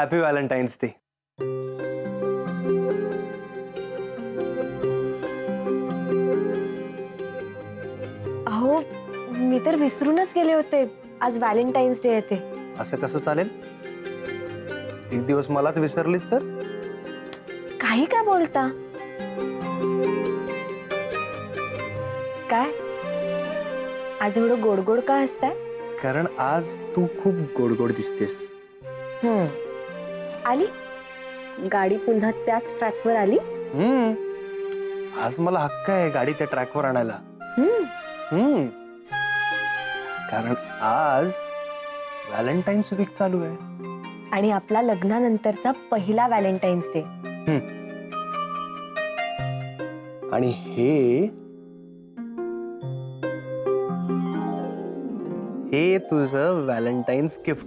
Happy Valentine's day अहो मी तर विसरूनच गेले होते. आज व्हॅलेंटाईन्स डे येते असं कसं चालेल? एक दिवस मलाच विसरलीस तर? काही काय बोलता? काय? आज एवढं गोड गोड का हसताय? कारण आज तू खूप गोड गोड दिसतेस. हम्म. आली? गाडी पुन्हा त्याच ट्रॅकवर आली? हम्म. आज मला हक्क आहे गाडी त्या ट्रॅकवर आणायला. हम्म. हम्म. कारण आज व्हॅलेंटाईन्स वीक चालू आहे. आणि आपला लग्नानंतरचा पहिला व्हॅलेंटाईन्स डे. आणि हे हे तुझं व्हॅलेंटाईन्स गिफ्ट.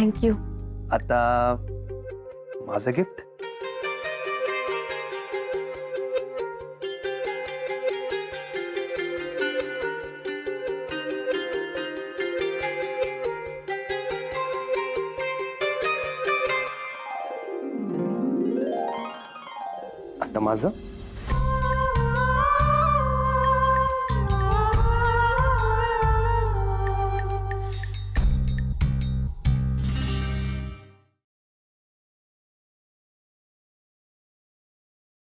थँक्यू आता माझं गिफ्ट आता माझं